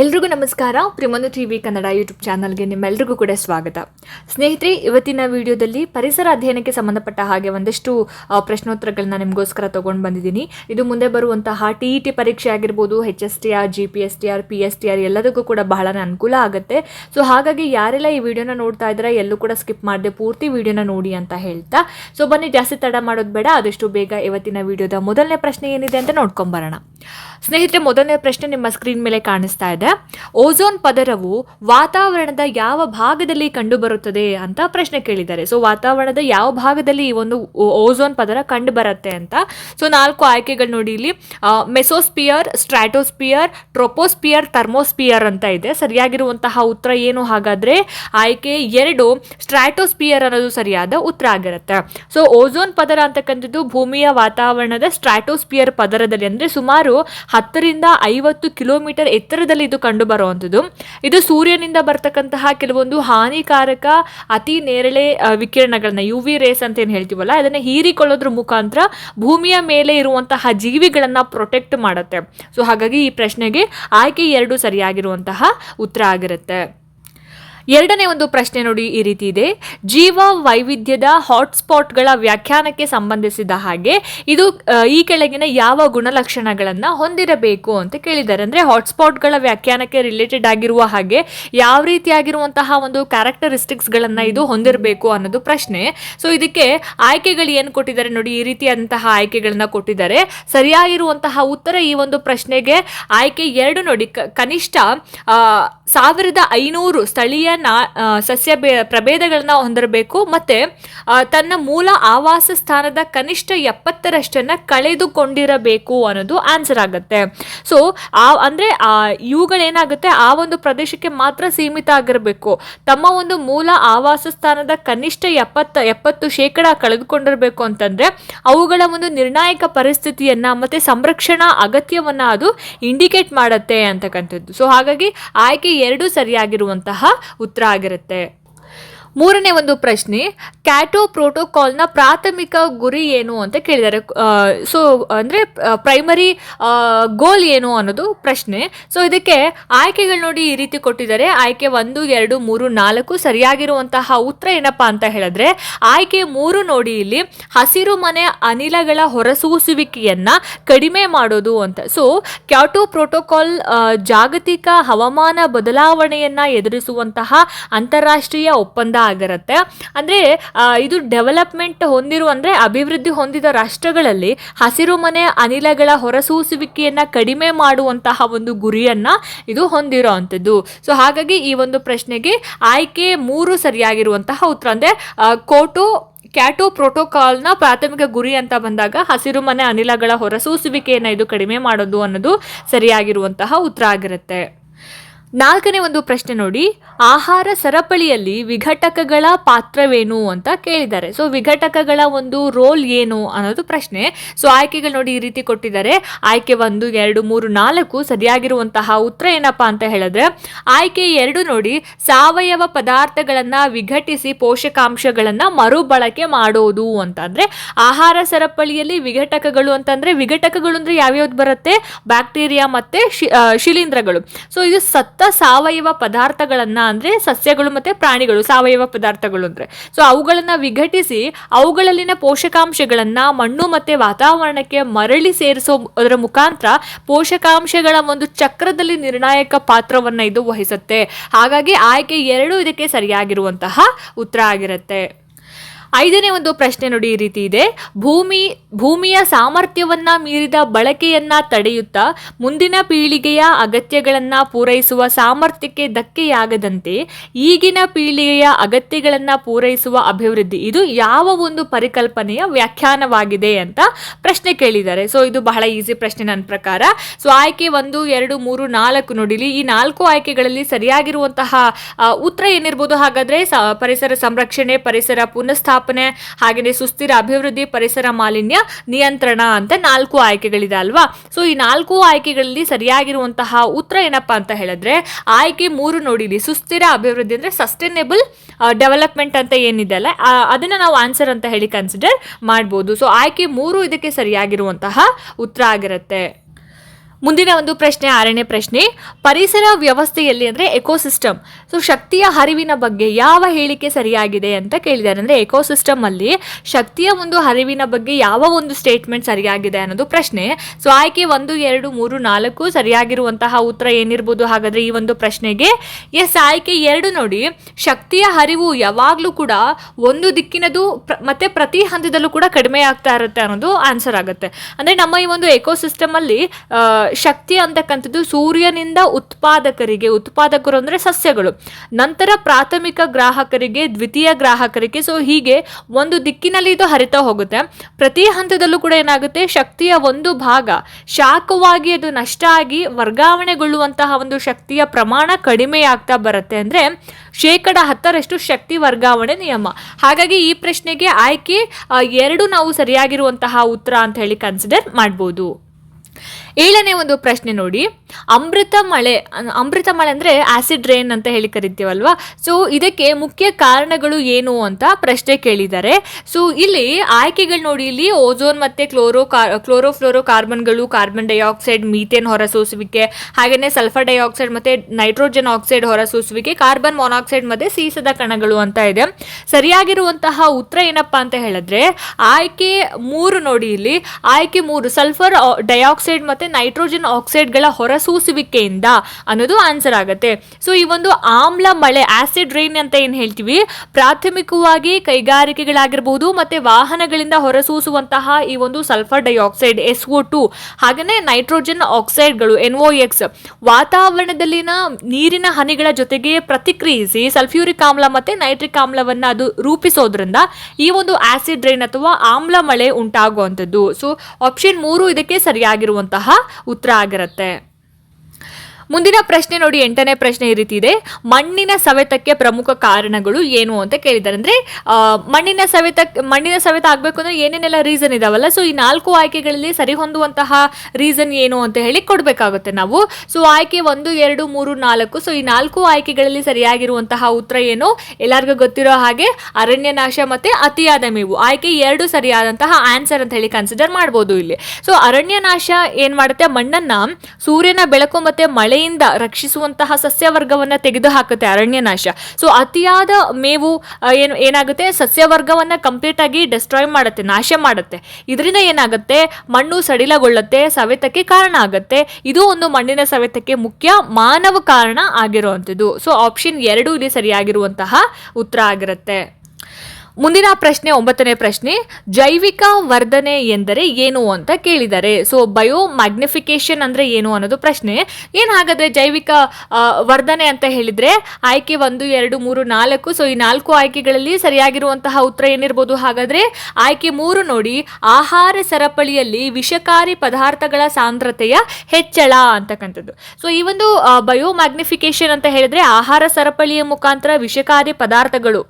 ಎಲ್ರಿಗೂ ನಮಸ್ಕಾರ. ಪ್ರಿಮನು ಟಿ ವಿ ಕನ್ನಡ ಯೂಟ್ಯೂಬ್ ಚಾನಲ್ಗೆ ನಿಮ್ಮೆಲ್ರಿಗೂ ಕೂಡ ಸ್ವಾಗತ. ಸ್ನೇಹಿತರೆ, ಇವತ್ತಿನ ವಿಡಿಯೋದಲ್ಲಿ ಪರಿಸರ ಅಧ್ಯಯನಕ್ಕೆ ಸಂಬಂಧಪಟ್ಟ ಹಾಗೆ ಒಂದಷ್ಟು ಪ್ರಶ್ನೋತ್ತರಗಳನ್ನ ನಿಮಗೋಸ್ಕರ ತೊಗೊಂಡು ಬಂದಿದ್ದೀನಿ. ಇದು ಮುಂದೆ ಬರುವಂತಹ ಟಿ ಇ ಟಿ ಪರೀಕ್ಷೆ ಆಗಿರ್ಬೋದು H S T R G P S T R P S T R ಎಲ್ಲದಕ್ಕೂ ಕೂಡ ಬಹಳನೇ ಅನುಕೂಲ ಆಗುತ್ತೆ. ಸೊ ಹಾಗಾಗಿ ಯಾರೆಲ್ಲ ಈ ವಿಡಿಯೋನ ನೋಡ್ತಾ ಇದ್ದಾರೆ, ಎಲ್ಲೂ ಕೂಡ ಸ್ಕಿಪ್ ಮಾಡದೆ ಪೂರ್ತಿ ವಿಡಿಯೋನ ನೋಡಿ ಅಂತ ಹೇಳ್ತಾ. ಸೊ ಬನ್ನಿ, ಜಾಸ್ತಿ ತಡ ಮಾಡೋದು ಬೇಡ, ಆದಷ್ಟು ಬೇಗ ಇವತ್ತಿನ ವಿಡಿಯೋದ ಮೊದಲನೇ ಪ್ರಶ್ನೆ ಏನಿದೆ ಅಂತ ನೋಡ್ಕೊಂಬರೋಣ ಸ್ನೇಹಿತರೆ, ಮೊದಲನೇ ಪ್ರಶ್ನೆ ನಿಮ್ಮ ಸ್ಕ್ರೀನ್ ಮೇಲೆ ಕಾಣಿಸ್ತಾ ಇದೆ. ಓಝೋನ್ ಪದರವು ವಾತಾವರಣದ ಯಾವ ಭಾಗದಲ್ಲಿ ಕಂಡುಬರುತ್ತದೆ ಅಂತ ಪ್ರಶ್ನೆ ಕೇಳಿದ್ದಾರೆ. ಸೊ ವಾತಾವರಣದ ಯಾವ ಭಾಗದಲ್ಲಿ ಈ ಒಂದು ಓಝೋನ್ ಪದರ ಕಂಡು ಬರುತ್ತೆ ಅಂತ. ಸೊ ನಾಲ್ಕು ಆಯ್ಕೆಗಳು ನೋಡಿ ಇಲ್ಲಿ. ಮೆಸೋಸ್ಪಿಯರ್ ಸ್ಟ್ರಾಟೋಸ್ಪಿಯರ್ ಟ್ರೋಪೋಸ್ಪಿಯರ್ ಥರ್ಮೋಸ್ಪಿಯರ್ ಅಂತ ಇದೆ. ಸರಿಯಾಗಿರುವಂತಹ ಉತ್ತರ ಏನು? ಹಾಗಾದ್ರೆ ಆಯ್ಕೆ ಎರಡು ಸ್ಟ್ರಾಟೋಸ್ಪಿಯರ್ ಅನ್ನೋದು ಸರಿಯಾದ ಉತ್ತರ ಆಗಿರುತ್ತೆ. ಸೊ ಓಝೋನ್ ಪದರ ಅಂತಕ್ಕಂಥದ್ದು ಭೂಮಿಯ ವಾತಾವರಣದ ಸ್ಟ್ರಾಟೋಸ್ಪಿಯರ್ ಪದರದಲ್ಲಿ ಅಂದ್ರೆ ಸುಮಾರು ಹತ್ತರಿಂದ ಐವತ್ತು ಕಿಲೋಮೀಟರ್ ಎತ್ತರದಲ್ಲಿ ಇದು ಕಂಡು ಬರುವಂಥದ್ದು ಇದು ಸೂರ್ಯನಿಂದ ಬರ್ತಕ್ಕಂತಹ ಕೆಲವೊಂದು ಹಾನಿಕಾರಕ ಅತಿ ನೇರಳೆ ವಿಕಿರಣಗಳನ್ನ ಯು ವಿ ರೇಸ್ ಅಂತ ಏನು ಹೇಳ್ತೀವಲ್ಲ, ಅದನ್ನ ಹೀರಿಕೊಳ್ಳೋದ್ರ ಮುಖಾಂತರ ಭೂಮಿಯ ಮೇಲೆ ಇರುವಂತಹ ಜೀವಿಗಳನ್ನ ಪ್ರೊಟೆಕ್ಟ್ ಮಾಡುತ್ತೆ. ಸೊ ಹಾಗಾಗಿ ಈ ಪ್ರಶ್ನೆಗೆ ಆಯ್ಕೆ ಎರಡು ಸರಿಯಾಗಿರುವಂತಹ ಉತ್ತರ ಆಗಿರುತ್ತೆ. ಎರಡನೇ ಒಂದು ಪ್ರಶ್ನೆ ನೋಡಿ ಈ ರೀತಿ ಇದೆ. ಜೀವ ವೈವಿಧ್ಯದ ಹಾಟ್ಸ್ಪಾಟ್ಗಳ ವ್ಯಾಖ್ಯಾನಕ್ಕೆ ಸಂಬಂಧಿಸಿದ ಹಾಗೆ ಇದು ಈ ಕೆಳಗಿನ ಯಾವ ಗುಣಲಕ್ಷಣಗಳನ್ನು ಹೊಂದಿರಬೇಕು ಅಂತ ಕೇಳಿದ್ದಾರೆ. ಅಂದರೆ ಹಾಟ್ಸ್ಪಾಟ್ಗಳ ವ್ಯಾಖ್ಯಾನಕ್ಕೆ ರಿಲೇಟೆಡ್ ಆಗಿರುವ ಹಾಗೆ ಯಾವ ರೀತಿಯಾಗಿರುವಂತಹ ಒಂದು ಕ್ಯಾರೆಕ್ಟರಿಸ್ಟಿಕ್ಸ್ಗಳನ್ನು ಇದು ಹೊಂದಿರಬೇಕು ಅನ್ನೋದು ಪ್ರಶ್ನೆ. ಸೊ ಇದಕ್ಕೆ ಆಯ್ಕೆಗಳು ಏನು ಕೊಟ್ಟಿದ್ದಾರೆ ನೋಡಿ, ಈ ರೀತಿಯಾದಂತಹ ಆಯ್ಕೆಗಳನ್ನು ಕೊಟ್ಟಿದ್ದಾರೆ. ಸರಿಯಾಗಿರುವಂತಹ ಉತ್ತರ ಈ ಒಂದು ಪ್ರಶ್ನೆಗೆ ಆಯ್ಕೆ ಎರಡು ನೋಡಿ. ಕನಿಷ್ಠ ಸಾವಿರದ ಐನೂರು ಸ್ಥಳೀಯ ನಾ ಸಸ್ಯ ಪ್ರಭೇದಗಳನ್ನ ಹೊಂದಿರಬೇಕು. ಮತ್ತೆ ತನ್ನ ಮೂಲ ಆವಾಸ ಸ್ಥಾನದ ಕನಿಷ್ಠ ಎಪ್ಪತ್ತರಷ್ಟನ್ನು ಕಳೆದುಕೊಂಡಿರಬೇಕು ಅನ್ನೋದು ಆನ್ಸರ್ ಆಗುತ್ತೆ. ಸೊ, ಆ, ಅಂದರೆ ಇವುಗಳೇನಾಗುತ್ತೆ? ಆ ಒಂದು ಪ್ರದೇಶಕ್ಕೆ ಮಾತ್ರ ಸೀಮಿತ ಆಗಿರಬೇಕು. ತಮ್ಮ ಒಂದು ಮೂಲ ಆವಾಸ ಸ್ಥಾನದ ಕನಿಷ್ಠ ಎಪ್ಪತ್ತ, ಎಪ್ಪತ್ತು ಶೇಕಡ ಕಳೆದುಕೊಂಡಿರಬೇಕು ಅಂತಂದ್ರೆ, ಅವುಗಳ ಒಂದು ನಿರ್ಣಾಯಕ ಪರಿಸ್ಥಿತಿಯನ್ನ ಮತ್ತೆ ಸಂರಕ್ಷಣಾ ಅಗತ್ಯವನ್ನ ಅದು ಇಂಡಿಕೇಟ್ ಮಾಡುತ್ತೆ ಅಂತಕ್ಕಂಥದ್ದು. ಸೊ, ಹಾಗಾಗಿ ಆಯ್ಕೆ ಎರಡು ಸರಿಯಾಗಿರುವಂತಹ ಉತ್ತರ ಆಗಿರುತ್ತೆ. ಮೂರನೇ ಒಂದು ಪ್ರಶ್ನೆ, ಕ್ಯಾಟೋ ಪ್ರೋಟೋಕಾಲ್ನ ಪ್ರಾಥಮಿಕ ಗುರಿ ಏನು ಅಂತ ಕೇಳಿದ್ದಾರೆ. ಸೊ ಅಂದರೆ ಪ್ರೈಮರಿ ಗೋಲ್ ಏನು ಅನ್ನೋದು ಪ್ರಶ್ನೆ. ಸೊ ಇದಕ್ಕೆ ಆಯ್ಕೆಗಳು ನೋಡಿ ಈ ರೀತಿ ಕೊಟ್ಟಿದ್ದಾರೆ. ಆಯ್ಕೆ ಒಂದು, ಎರಡು, ಮೂರು, ನಾಲ್ಕು ಸರಿಯಾಗಿರುವಂತಹ ಉತ್ತರ ಏನಪ್ಪ ಅಂತ ಹೇಳಿದ್ರೆ, ಆಯ್ಕೆ ಮೂರು ನೋಡಿ ಇಲ್ಲಿ, ಹಸಿರು ಮನೆ ಅನಿಲಗಳ ಹೊರಸೂಸುವಿಕೆಯನ್ನು ಕಡಿಮೆ ಮಾಡೋದು ಅಂತ. ಸೊ ಕ್ಯಾಟೋ ಪ್ರೋಟೋಕಾಲ್ ಜಾಗತಿಕ ಹವಾಮಾನ ಬದಲಾವಣೆಯನ್ನ ಎದುರಿಸುವಂತಹ ಅಂತಾರಾಷ್ಟ್ರೀಯ ಒಪ್ಪಂದ ಆಗಿರುತ್ತೆ. ಅಂದ್ರೆ ಇದು ಡೆವಲಪ್ಮೆಂಟ್ ಹೊಂದಿರುವ ಅಂದ್ರೆ ಅಭಿವೃದ್ಧಿ ಹೊಂದಿದ ರಾಷ್ಟ್ರಗಳಲ್ಲಿ ಹಸಿರು ಮನೆ ಅನಿಲಗಳ ಹೊರಸೂಸುವಿಕೆಯನ್ನು ಕಡಿಮೆ ಮಾಡುವಂತಹ ಒಂದು ಗುರಿಯನ್ನ ಇದು ಹೊಂದಿರೋ ಅಂಥದ್ದು. ಸೊ ಹಾಗಾಗಿ ಈ ಒಂದು ಪ್ರಶ್ನೆಗೆ ಆಯ್ಕೆ ಮೂರು ಸರಿಯಾಗಿರುವಂತಹ ಉತ್ತರ. ಅಂದ್ರೆ ಕೋಟು, ಕ್ಯಾಟೋ ಪ್ರೋಟೋಕಾಲ್ನ ಪ್ರಾಥಮಿಕ ಗುರಿ ಅಂತ ಬಂದಾಗ ಹಸಿರು ಮನೆ ಅನಿಲಗಳ ಹೊರಸೂಸುವಿಕೆಯನ್ನು ಇದು ಕಡಿಮೆ ಮಾಡೋದು ಅನ್ನೋದು ಸರಿಯಾಗಿರುವಂತಹ ಉತ್ತರ ಆಗಿರುತ್ತೆ. ನಾಲ್ಕನೇ ಒಂದು ಪ್ರಶ್ನೆ ನೋಡಿ. ಆಹಾರ ಸರಪಳಿಯಲ್ಲಿ ವಿಘಟಕಗಳ ಪಾತ್ರವೇನು ಅಂತ ಕೇಳಿದ್ದಾರೆ. ಸೊ ವಿಘಟಕಗಳ ಒಂದು ರೋಲ್ ಏನು ಅನ್ನೋದು ಪ್ರಶ್ನೆ. ಸೊ ಆಯ್ಕೆಗಳು ನೋಡಿ ಈ ರೀತಿ ಕೊಟ್ಟಿದ್ದಾರೆ. ಆಯ್ಕೆ ಒಂದು, ಎರಡು, ಮೂರು, ನಾಲ್ಕು ಸರಿಯಾಗಿರುವಂತಹ ಉತ್ತರ ಏನಪ್ಪಾ ಅಂತ ಹೇಳಿದ್ರೆ, ಆಯ್ಕೆ ಎರಡು ನೋಡಿ ಸಾವಯವ ಪದಾರ್ಥಗಳನ್ನ ವಿಘಟಿಸಿ ಪೋಷಕಾಂಶಗಳನ್ನ ಮರುಬಳಕೆ ಮಾಡೋದು ಅಂತಂದ್ರೆ, ಆಹಾರ ಸರಪಳಿಯಲ್ಲಿ ವಿಘಟಕಗಳು ಅಂತಂದ್ರೆ ವಿಘಟಕಗಳು ಅಂದ್ರೆ ಯಾವ್ಯಾವ್ದು ಬರುತ್ತೆ? ಬ್ಯಾಕ್ಟೀರಿಯಾ ಮತ್ತೆ ಶಿಲೀಂಧ್ರಗಳು. ಸೊ ಇದು ಸತ್ತ ಸಾವಯವ ಪದಾರ್ಥಗಳನ್ನ ಅಂದ್ರೆ ಸಸ್ಯಗಳು ಮತ್ತೆ ಪ್ರಾಣಿಗಳು, ಸಾವಯವ ಪದಾರ್ಥಗಳು ಅಂದ್ರೆ. ಸೊ ಅವುಗಳನ್ನು ವಿಘಟಿಸಿ ಅವುಗಳಲ್ಲಿನ ಪೋಷಕಾಂಶಗಳನ್ನು ಮಣ್ಣು ಮತ್ತೆ ವಾತಾವರಣಕ್ಕೆ ಮರಳಿ ಸೇರಿಸೋ ಅದರ ಮುಖಾಂತರ ಪೋಷಕಾಂಶಗಳ ಒಂದು ಚಕ್ರದಲ್ಲಿ ನಿರ್ಣಾಯಕ ಪಾತ್ರವನ್ನು ಇದು ವಹಿಸುತ್ತೆ. ಹಾಗಾಗಿ ಆಯ್ಕೆ ಎರಡು ಇದಕ್ಕೆ ಸರಿಯಾಗಿರುವಂತಹ ಉತ್ತರ ಆಗಿರುತ್ತೆ. ಐದನೇ ಒಂದು ಪ್ರಶ್ನೆ ನೋಡಿ ಈ ರೀತಿ ಇದೆ. ಭೂಮಿ, ಭೂಮಿಯ ಸಾಮರ್ಥ್ಯವನ್ನ ಮೀರಿದ ಬಳಕೆಯನ್ನ ತಡೆಯುತ್ತಾ ಮುಂದಿನ ಪೀಳಿಗೆಯ ಅಗತ್ಯಗಳನ್ನ ಪೂರೈಸುವ ಸಾಮರ್ಥ್ಯಕ್ಕೆ ಧಕ್ಕೆಯಾಗದಂತೆ ಈಗಿನ ಪೀಳಿಗೆಯ ಅಗತ್ಯಗಳನ್ನ ಪೂರೈಸುವ ಅಭಿವೃದ್ಧಿ. ಇದು ಯಾವ ಒಂದು ಪರಿಕಲ್ಪನೆಯ ವ್ಯಾಖ್ಯಾನವಾಗಿದೆ ಅಂತ ಪ್ರಶ್ನೆ ಕೇಳಿದ್ದಾರೆ. ಸೊ ಇದು ಬಹಳ ಈಸಿ ಪ್ರಶ್ನೆ ನನ್ನ ಪ್ರಕಾರ. ಸೊ ಆಯ್ಕೆ ಒಂದು, ಎರಡು, ಮೂರು, ನಾಲ್ಕು ನೋಡಿಲಿ. ಈ ನಾಲ್ಕು ಆಯ್ಕೆಗಳಲ್ಲಿ ಸರಿಯಾಗಿರುವಂತಹ ಉತ್ತರ ಏನಿರ್ಬೋದು? ಹಾಗಾದ್ರೆ ಪರಿಸರ ಸಂರಕ್ಷಣೆ, ಪರಿಸರ ಪುನಃಸ್ಥಾಪನೆ ಹಾಗೆಯೇ ಸುಸ್ಥಿರ ಅಭಿವೃದ್ಧಿ ಪರಿಸರ ಮಾಲಿನ್ಯ, ನಿಯಂತ್ರಣ ಅಂತ ನಾಲ್ಕು ಆಯ್ಕೆಗಳಿದೆ ಅಲ್ವಾ? ಸೊ ಈ ನಾಲ್ಕು ಆಯ್ಕೆಗಳಲ್ಲಿ ಸರಿಯಾಗಿರುವಂತಹ ಉತ್ತರ ಏನಪ್ಪಾ ಅಂತ ಹೇಳಿದ್ರೆ, ಆಯ್ಕೆ ಮೂರು ನೋಡಿಲಿ. ಸುಸ್ಥಿರ ಅಭಿವೃದ್ಧಿ ಅಂದ್ರೆ ಸಸ್ಟೈನೇಬಲ್ ಡೆವಲಪ್ಮೆಂಟ್ ಅಂತ ಏನಿದೆ ಅಲ್ಲ ಅದನ್ನ ನಾವು ಆನ್ಸರ್ ಅಂತ ಹೇಳಿ ಕನ್ಸಿಡರ್ ಮಾಡ್ಬೋದು. ಸೊ ಆಯ್ಕೆ ಮೂರು ಇದಕ್ಕೆ ಸರಿಯಾಗಿರುವಂತಹ ಉತ್ತರ ಆಗಿರುತ್ತೆ. ಮುಂದಿನ ಒಂದು ಪ್ರಶ್ನೆ ಆರನೇ ಪ್ರಶ್ನೆ. ಪರಿಸರ ವ್ಯವಸ್ಥೆಯಲ್ಲಿ ಅಂದರೆ ಎಕೋಸಿಸ್ಟಮ್ ಸೊ ಶಕ್ತಿಯ ಹರಿವಿನ ಬಗ್ಗೆ ಯಾವ ಹೇಳಿಕೆ ಸರಿಯಾಗಿದೆ ಅಂತ ಕೇಳಿದ್ದಾರೆ. ಅಂದರೆ ಎಕೋಸಿಸ್ಟಮ್ ಅಲ್ಲಿ ಶಕ್ತಿಯ ಒಂದು ಹರಿವಿನ ಬಗ್ಗೆ ಯಾವ ಒಂದು ಸ್ಟೇಟ್ಮೆಂಟ್ ಸರಿಯಾಗಿದೆ ಅನ್ನೋದು ಪ್ರಶ್ನೆ. ಸೊ ಆಯ್ಕೆ ಒಂದು ಎರಡು ಮೂರು ನಾಲ್ಕು ಸರಿಯಾಗಿರುವಂತಹ ಉತ್ತರ ಏನಿರ್ಬೋದು? ಹಾಗಾದರೆ ಈ ಒಂದು ಪ್ರಶ್ನೆಗೆ. ಎಸ್ ಆಯ್ಕೆ ಎರಡು ನೋಡಿ. ಶಕ್ತಿಯ ಹರಿವು ಯಾವಾಗಲೂ ಕೂಡ ಒಂದು ದಿಕ್ಕಿನದು ಮತ್ತೆ ಪ್ರತಿ ಹಂತದಲ್ಲೂ ಕೂಡ ಕಡಿಮೆ ಆಗ್ತಾ ಇರುತ್ತೆ ಅನ್ನೋದು ಆನ್ಸರ್ ಆಗುತ್ತೆ. ಅಂದರೆ ನಮ್ಮ ಈ ಒಂದು ಎಕೋಸಿಸ್ಟಮ್ ಅಲ್ಲಿ ಆ, ಶಕ್ತಿ ಅಂತಕ್ಕಂಥದ್ದು ಸೂರ್ಯನಿಂದ ಉತ್ಪಾದಕರಿಗೆ, ಉತ್ಪಾದಕರು ಅಂದರೆ ಸಸ್ಯಗಳು. ನಂತರ ಪ್ರಾಥಮಿಕ ಗ್ರಾಹಕರಿಗೆ, ದ್ವಿತೀಯ ಗ್ರಾಹಕರಿಗೆ ಸೊ ಹೀಗೆ ಒಂದು ದಿಕ್ಕಿನಲ್ಲಿ ಇದು ಹರಿತಾ ಹೋಗುತ್ತೆ. ಪ್ರತಿ ಹಂತದಲ್ಲೂ ಕೂಡ ಏನಾಗುತ್ತೆ? ಶಕ್ತಿಯ ಒಂದು ಭಾಗ, ಶಾಖವಾಗಿ ಅದು ನಷ್ಟ ಆಗಿ ವರ್ಗಾವಣೆಗೊಳ್ಳುವಂತಹ ಒಂದು ಶಕ್ತಿಯ ಪ್ರಮಾಣ ಕಡಿಮೆ ಆಗ್ತಾ ಬರುತ್ತೆ ಅಂದರೆ ಶೇಕಡ ಹತ್ತರಷ್ಟು ಶಕ್ತಿ ವರ್ಗಾವಣೆ ನಿಯಮ. ಹಾಗಾಗಿ ಈ ಪ್ರಶ್ನೆಗೆ ಆಯ್ಕೆ ಎರಡು ನಾವು ಸರಿಯಾಗಿರುವಂತಹ ಉತ್ತರ ಅಂತ ಹೇಳಿ ಕನ್ಸಿಡರ್ ಮಾಡ್ಬೋದು. ಏಳನೇ ಒಂದು ಪ್ರಶ್ನೆ ನೋಡಿ. ಅಮೃತ ಮಳೆ ಅಮೃತ ಮಳೆ ಅಂದರೆ ಆಸಿಡ್ ರೇನ್ ಅಂತ ಹೇಳಿ ಕರಿತೀವಲ್ವಾ? ಸೊ ಇದಕ್ಕೆ ಮುಖ್ಯ ಕಾರಣಗಳು ಏನು ಅಂತ ಪ್ರಶ್ನೆ ಕೇಳಿದ್ದಾರೆ. ಸೊ ಇಲ್ಲಿ ಆಯ್ಕೆಗಳು ನೋಡಿ, ಇಲ್ಲಿ ಓಝೋನ್ ಮತ್ತು ಕ್ಲೋರೋ ಕ್ಲೋರೋಫ್ಲೋರೋ ಕಾರ್ಬನ್ಗಳು ಕಾರ್ಬನ್ ಡೈಆಕ್ಸೈಡ್ ಮೀಥೇನ್ ಹೊರಸೂಸುವಿಕೆ ಹಾಗೆಯೇ ಸಲ್ಫರ್ ಡೈಆಕ್ಸೈಡ್ ಮತ್ತು ನೈಟ್ರೋಜನ್ ಆಕ್ಸೈಡ್ ಹೊರಸೂಸುವಿಕೆ ಕಾರ್ಬನ್ ಮೊನಾಕ್ಸೈಡ್ ಮತ್ತು ಸೀಸದ ಕಣಗಳು ಅಂತ ಇದೆ. ಸರಿಯಾಗಿರುವಂತಹ ಉತ್ತರ ಏನಪ್ಪ ಅಂತ ಹೇಳಿದ್ರೆ, ಆಯ್ಕೆ ಮೂರು ನೋಡಿ ಇಲ್ಲಿ. ಆಯ್ಕೆ ಮೂರು ಸಲ್ಫರ್ ಡೈಆಕ್ಸೈಡ್ ಮತ್ತು ನೈಟ್ರೋಜನ್ ಆಕ್ಸೈಡ್ಗಳ ಹೊರಸೂಸುವಿಕೆಯಿಂದ ಅನ್ನೋದು ಆನ್ಸರ್ ಆಗುತ್ತೆ. ಸೊ ಈ ಒಂದು ಆಮ್ಲ ಮಳೆ ಆಸಿಡ್ ರೈನ್ ಅಂತ ಏನು ಹೇಳ್ತೀವಿ? ಪ್ರಾಥಮಿಕವಾಗಿ ಕೈಗಾರಿಕೆಗಳಾಗಿರ್ಬೋದು ಮತ್ತು ವಾಹನಗಳಿಂದ ಹೊರಸೂಸುವಂತಹ ಈ ಒಂದು sulphur dioxide S O two ಹಾಗೆಯೇ ನೈಟ್ರೋಜನ್ ಆಕ್ಸೈಡ್ಗಳು ಎನ್ ಒ ಎಕ್ಸ್ ವಾತಾವರಣದಲ್ಲಿನ ನೀರಿನ ಹನಿಗಳ ಜೊತೆಗೆ ಪ್ರತಿಕ್ರಿಯಿಸಿ ಸಲ್ಫ್ಯೂರಿಕ್ ಆಮ್ಲ ಮತ್ತು ನೈಟ್ರಿಕ್ ಆಮ್ಲವನ್ನು ಅದು ರೂಪಿಸೋದ್ರಿಂದ ಈ ಒಂದು ಆಸಿಡ್ ರೈನ್ ಅಥವಾ ಆಮ್ಲ ಮಳೆ ಉಂಟಾಗುವಂಥದ್ದು. ಸೊ ಆಪ್ಷನ್ ಮೂರು ಇದಕ್ಕೆ ಸರಿಯಾಗಿರುವಂತಹ ಉತ್ತರ ಆಗಿರುತ್ತೆ. ಮುಂದಿನ ಪ್ರಶ್ನೆ ನೋಡಿ, ಎಂಟನೇ ಪ್ರಶ್ನೆ ಈ ರೀತಿ ಇದೆ. ಮಣ್ಣಿನ ಸವೆತಕ್ಕೆ ಪ್ರಮುಖ ಕಾರಣಗಳು ಏನು ಅಂತ ಕೇಳಿದ್ದಾರೆ. ಅಂದ್ರೆ ಮಣ್ಣಿನ ಸವೆತ ಮಣ್ಣಿನ ಸವೆತ ಆಗಬೇಕು ಅಂದ್ರೆ ಏನೇನೆಲ್ಲ ರೀಸನ್ ಇದಾವಲ್ಲ? ಸೊ ಈ ನಾಲ್ಕು ಆಯ್ಕೆಗಳಲ್ಲಿ ಸರಿ ಹೊಂದುವಂತಹ ರೀಸನ್ ಏನು ಅಂತ ಹೇಳಿ ಕೊಡಬೇಕಾಗುತ್ತೆ ನಾವು. ಸೊ ಆಯ್ಕೆ ಒಂದು, ಎರಡು, ಮೂರು, ನಾಲ್ಕು. ಸೊ ಈ ನಾಲ್ಕು ಆಯ್ಕೆಗಳಲ್ಲಿ ಸರಿಯಾಗಿರುವಂತಹ ಉತ್ತರ ಏನು? ಎಲ್ಲರಿಗೂ ಗೊತ್ತಿರೋ ಹಾಗೆ ಅರಣ್ಯ ನಾಶ ಮತ್ತೆ ಅತಿಯಾದ ಮೇವು. ಆಯ್ಕೆ ಎರಡು ಸರಿಯಾದಂತಹ ಆನ್ಸರ್ ಅಂತ ಹೇಳಿ ಕನ್ಸಿಡರ್ ಮಾಡ್ಬೋದು ಇಲ್ಲಿ. ಸೊ ಅರಣ್ಯನಾಶ ಏನ್ ಮಾಡುತ್ತೆ? ಮಣ್ಣನ್ನ ಸೂರ್ಯನ ಬೆಳಕು ಮತ್ತೆ ಮಳೆಯಿಂದ ರಕ್ಷಿಸುವಂತಹ ಸಸ್ಯವರ್ಗವನ್ನ ತೆಗೆದು ಹಾಕುತ್ತೆ ಅರಣ್ಯನಾಶ. ಸೊ ಅತಿಯಾದ ಮೇವು ಏನು, ಏನಾಗುತ್ತೆ? ಸಸ್ಯವರ್ಗವನ್ನ ಕಂಪ್ಲೀಟ್ ಆಗಿ ಡೆಸ್ಟ್ರಾಯ್ ಮಾಡುತ್ತೆ, ನಾಶ ಮಾಡುತ್ತೆ. ಇದರಿಂದ ಏನಾಗುತ್ತೆ? ಮಣ್ಣು ಸಡಿಲಗೊಳ್ಳುತ್ತೆ, ಸವೆತಕ್ಕೆ ಕಾರಣ ಆಗುತ್ತೆ. ಇದು ಒಂದು ಮಣ್ಣಿನ ಸವೆತಕ್ಕೆ ಮುಖ್ಯ ಮಾನವ ಕಾರಣ ಆಗಿರುವಂಥದ್ದು. ಸೊ ಆಪ್ಷನ್ ಎರಡು ಇಲ್ಲಿ ಸರಿಯಾಗಿರುವಂತಹ ಉತ್ತರ ಆಗಿರುತ್ತೆ. ಮುಂದಿನ ಪ್ರಶ್ನೆ, ಒಂಬತ್ತನೇ ಪ್ರಶ್ನೆ, ಜೈವಿಕ ವರ್ಧನೆ ಎಂದರೆ ಏನು ಅಂತ ಕೇಳಿದ್ದಾರೆ. ಸೊ ಬಯೋ ಮ್ಯಾಗ್ನಿಫಿಕೇಶನ್ ಅಂದ್ರೆ ಏನು ಅನ್ನೋದು ಪ್ರಶ್ನೆ. ಏನು ಹಾಗಾದ್ರೆ ಜೈವಿಕ ವರ್ಧನೆ ಅಂತ ಹೇಳಿದ್ರೆ ಆಯ್ಕೆ ಒಂದು, ಎರಡು, ಮೂರು, ನಾಲ್ಕು. ಸೊ ಈ ನಾಲ್ಕು ಆಯ್ಕೆಗಳಲ್ಲಿ ಸರಿಯಾಗಿರುವಂತಹ ಉತ್ತರ ಏನಿರ್ಬೋದು? ಹಾಗಾದ್ರೆ ಆಯ್ಕೆ ಮೂರು ನೋಡಿ, ಆಹಾರ ಸರಪಳಿಯಲ್ಲಿ ವಿಷಕಾರಿ ಪದಾರ್ಥಗಳ ಸಾಂದ್ರತೆಯ ಹೆಚ್ಚಳ ಅಂತಕ್ಕಂಥದ್ದು. ಸೊ ಈ ಒಂದು ಬಯೋ ಮ್ಯಾಗ್ನಿಫಿಕೇಶನ್ ಅಂತ ಹೇಳಿದ್ರೆ ಆಹಾರ ಸರಪಳಿಯ ಮುಖಾಂತರ ವಿಷಕಾರಿ ಪದಾರ್ಥಗಳು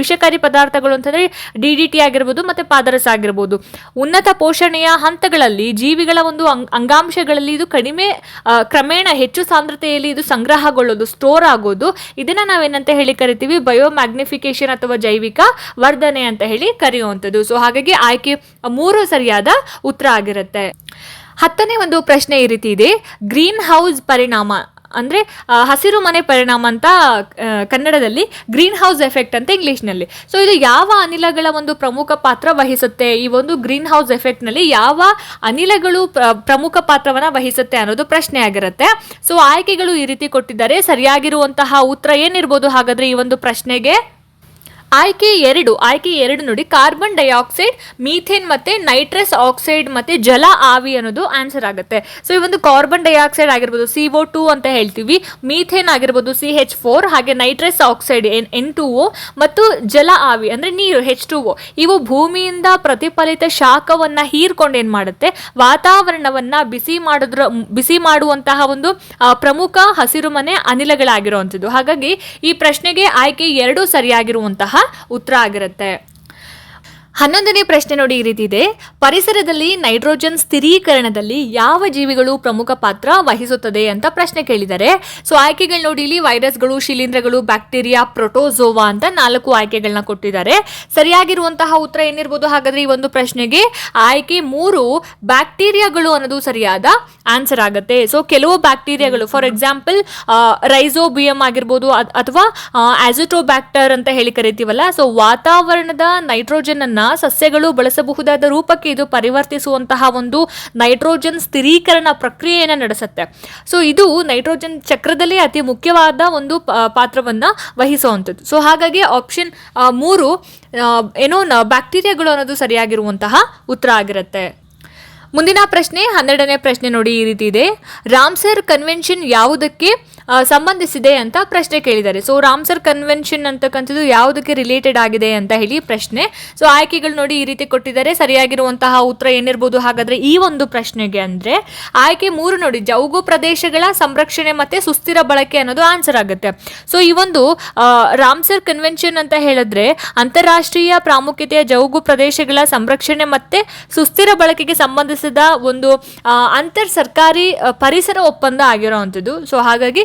ವಿಷಕಾರಿ ಪದಾರ್ಥಗಳು ಅಂತಂದ್ರೆ ಡಿ ಡಿ ಟಿ ಆಗಿರ್ಬೋದು ಮತ್ತೆ ಪಾದರಸ ಆಗಿರ್ಬೋದು. ಉನ್ನತ ಪೋಷಣೆಯ ಹಂತಗಳಲ್ಲಿ ಜೀವಿಗಳ ಒಂದು ಅಂಗ್- ಅಂಗಾಂಶಗಳಲ್ಲಿ ಇದು ಕಡಿಮೆ ಕ್ರಮೇಣ ಹೆಚ್ಚು ಸಾಂದ್ರತೆಯಲ್ಲಿ ಇದು ಸಂಗ್ರಹಗೊಳ್ಳೋದು, ಸ್ಟೋರ್ ಆಗೋದು. ಇದನ್ನ ನಾವೇನಂತ ಹೇಳಿ ಕರಿತೀವಿ? ಬಯೋ ಮ್ಯಾಗ್ನಿಫಿಕೇಶನ್ ಅಥವಾ ಜೈವಿಕ ವರ್ಧನೆ ಅಂತ ಹೇಳಿ ಕರೆಯುವಂಥದ್ದು. ಸೊ ಹಾಗಾಗಿ ಆಯ್ಕೆ ಮೂರು ಸರಿಯಾದ ಉತ್ತರ ಆಗಿರುತ್ತೆ. ಹತ್ತನೇ ಒಂದು ಪ್ರಶ್ನೆ ಈ ರೀತಿ ಇದೆ. ಗ್ರೀನ್ ಹೌಸ್ ಪರಿಣಾಮ ಅಂದರೆ ಹಸಿರು ಮನೆ ಪರಿಣಾಮ ಅಂತ ಕನ್ನಡದಲ್ಲಿ ಗ್ರೀನ್ ಹೌಸ್ ಎಫೆಕ್ಟ್ ಅಂತ ಇಂಗ್ಲೀಷ್ನಲ್ಲಿ. ಸೊ ಇದು ಯಾವ ಅನಿಲಗಳ ಒಂದು ಪ್ರಮುಖ ಪಾತ್ರ ವಹಿಸುತ್ತೆ? ಈ ಒಂದು ಗ್ರೀನ್ ಹೌಸ್ ಎಫೆಕ್ಟ್ನಲ್ಲಿ ಯಾವ ಅನಿಲಗಳು ಪ್ರಮುಖ ಪಾತ್ರವನ್ನು ವಹಿಸುತ್ತೆ ಅನ್ನೋದು ಪ್ರಶ್ನೆ ಆಗಿರುತ್ತೆ ಸೊ ಆಯ್ಕೆಗಳು ಈ ರೀತಿ ಕೊಟ್ಟಿದ್ದಾರೆ. ಸರಿಯಾಗಿರುವಂತಹ ಉತ್ತರ ಏನಿರ್ಬೋದು ಹಾಗಾದರೆ ಈ ಒಂದು ಪ್ರಶ್ನೆಗೆ? ಆಯ್ಕೆ ಎರಡು ಆಯ್ಕೆ ಎರಡು ನೋಡಿ ಕಾರ್ಬನ್ ಡೈಆಕ್ಸೈಡ್ ಮೀಥೇನ್ ಮತ್ತೆ ನೈಟ್ರಸ್ ಆಕ್ಸೈಡ್ ಮತ್ತೆ ಜಲ ಆವಿ ಅನ್ನೋದು ಆನ್ಸರ್ ಆಗುತ್ತೆ. ಸೊ ಈ ಒಂದು ಕಾರ್ಬನ್ ಡೈಆಕ್ಸೈಡ್ ಆಗಿರ್ಬೋದು ಸಿ ಒ ಟು ಅಂತ ಹೇಳ್ತೀವಿ ಮೀಥೇನ್ ಆಗಿರ್ಬೋದು ಸಿ ಹೆಚ್ ಫೋರ್ ಹಾಗೆ nitrous oxide N N two O ಮತ್ತು ಜಲ ಆವಿ ಅಂದ್ರೆ ನೀರು ಹೆಚ್ ಟು ಒ ಇವು ಭೂಮಿಯಿಂದ ಪ್ರತಿಫಲಿತ ಶಾಖವನ್ನ ಹೀರ್ಕೊಂಡು ಏನು ಮಾಡುತ್ತೆ? ವಾತಾವರಣವನ್ನ ಬಿಸಿ ಮಾಡೋದ್ರ, ಬಿಸಿ ಮಾಡುವಂತಹ ಒಂದು ಪ್ರಮುಖ ಹಸಿರುಮನೆ ಅನಿಲಗಳಾಗಿರುವಂಥದ್ದು. ಹಾಗಾಗಿ ಈ ಪ್ರಶ್ನೆಗೆ ಆಯ್ಕೆ ಎರಡು ಸರಿಯಾಗಿರುವಂತಹ ಉತ್ತರ ಆಗಿರುತ್ತೆ. ಹನ್ನೊಂದನೇ ಪ್ರಶ್ನೆ ನೋಡಿ ಈ ರೀತಿ ಇದೆ. ಪರಿಸರದಲ್ಲಿ ನೈಟ್ರೋಜನ್ ಸ್ಥಿರೀಕರಣದಲ್ಲಿ ಯಾವ ಜೀವಿಗಳು ಪ್ರಮುಖ ಪಾತ್ರ ವಹಿಸುತ್ತದೆ ಅಂತ ಪ್ರಶ್ನೆ ಕೇಳಿದ್ದಾರೆ. ಸೊ ಆಯ್ಕೆಗಳು ನೋಡಿ ಇಲ್ಲಿ ವೈರಸ್ಗಳು, ಶಿಲೀಂಧ್ರಗಳು, ಬ್ಯಾಕ್ಟೀರಿಯಾ, ಪ್ರೊಟೋಸೋವಾ ಅಂತ ನಾಲ್ಕು ಆಯ್ಕೆಗಳನ್ನ ಕೊಟ್ಟಿದ್ದಾರೆ. ಸರಿಯಾಗಿರುವಂತಹ ಉತ್ತರ ಏನಿರ್ಬೋದು? ಹಾಗಾದ್ರೆ ಈ ಒಂದು ಪ್ರಶ್ನೆಗೆ ಆಯ್ಕೆ ಮೂರು ಬ್ಯಾಕ್ಟೀರಿಯಾಗಳು ಅನ್ನೋದು ಸರಿಯಾದ ಆನ್ಸರ್ ಆಗುತ್ತೆ. ಸೊ ಕೆಲವು ಬ್ಯಾಕ್ಟೀರಿಯಾಗಳು ಫಾರ್ ಎಕ್ಸಾಂಪಲ್ ರೈಸೋಬಿಯಂ ಆಗಿರ್ಬೋದು ಅಥವಾ ಆಸಿಟೋಬ್ಯಾಕ್ಟರ್ ಅಂತ ಹೇಳಿ ಕರಿತೀವಲ್ಲ? ಸೊ ವಾತಾವರಣದ ನೈಟ್ರೋಜನ್ ಅನ್ನ ಸಸ್ಯಗಳು ಬಳಸಬಹುದಾದ ರೂಪಕ್ಕೆ ಇದು ಪರಿವರ್ತಿಸುವಂತಹ ಒಂದು ನೈಟ್ರೋಜನ್ ಸ್ಥಿರೀಕರಣ ಪ್ರಕ್ರಿಯೆಯನ್ನು ನಡೆಸುತ್ತೆ. ಸೊ ಇದು ನೈಟ್ರೋಜನ್ ಚಕ್ರದಲ್ಲಿ ಅತಿ ಮುಖ್ಯವಾದ ಒಂದು ಪಾತ್ರವನ್ನು ವಹಿಸುವಂಥದ್ದು. ಸೊ ಹಾಗಾಗಿ ಆಪ್ಷನ್ ಮೂರು ಏನೋ ಬ್ಯಾಕ್ಟೀರಿಯಾಗಳು ಅನ್ನೋದು ಸರಿಯಾಗಿರುವಂತಹ ಉತ್ತರ ಆಗಿರುತ್ತೆ. ಮುಂದಿನ ಪ್ರಶ್ನೆ, ಹನ್ನೆರಡನೇ ಪ್ರಶ್ನೆ ನೋಡಿ ಈ ರೀತಿ ಇದೆ. ರಾಮ್ಸರ್ ಕನ್ವೆನ್ಷನ್ ಯಾವುದಕ್ಕೆ ಸಂಬಂಧಿಸಿದೆ ಅಂತ ಪ್ರಶ್ನೆ ಕೇಳಿದ್ದಾರೆ. ಸೊ ರಾಮ್ಸರ್ ಕನ್ವೆನ್ಷನ್ ಅಂತಕ್ಕಂಥದ್ದು ಯಾವುದಕ್ಕೆ ರಿಲೇಟೆಡ್ ಆಗಿದೆ ಅಂತ ಹೇಳಿ ಪ್ರಶ್ನೆ. ಸೊ ಆಯ್ಕೆಗಳು ನೋಡಿ ಈ ರೀತಿ ಕೊಟ್ಟಿದ್ದಾರೆ. ಸರಿಯಾಗಿರುವಂತಹ ಉತ್ತರ ಏನಿರ್ಬೋದು ಹಾಗಾದ್ರೆ ಈ ಒಂದು ಪ್ರಶ್ನೆಗೆ ಅಂದ್ರೆ, ಆಯ್ಕೆ ಮೂರು ನೋಡಿ, ಜೌಗು ಪ್ರದೇಶಗಳ ಸಂರಕ್ಷಣೆ ಮತ್ತೆ ಸುಸ್ಥಿರ ಬಳಕೆ ಅನ್ನೋದು ಆನ್ಸರ್ ಆಗುತ್ತೆ. ಸೊ ಈ ಒಂದು ರಾಮ್ಸರ್ ಕನ್ವೆನ್ಷನ್ ಅಂತ ಹೇಳಿದ್ರೆ, ಅಂತಾರಾಷ್ಟ್ರೀಯ ಪ್ರಾಮುಖ್ಯತೆಯ ಜೌಗು ಪ್ರದೇಶಗಳ ಸಂರಕ್ಷಣೆ ಮತ್ತೆ ಸುಸ್ಥಿರ ಬಳಕೆಗೆ ಸಂಬಂಧಿಸಿದ ಒಂದು ಅಂತರ್ ಸರ್ಕಾರಿ ಪರಿಸರ ಒಪ್ಪಂದ ಆಗಿರುವಂಥದ್ದು. ಸೊ ಹಾಗಾಗಿ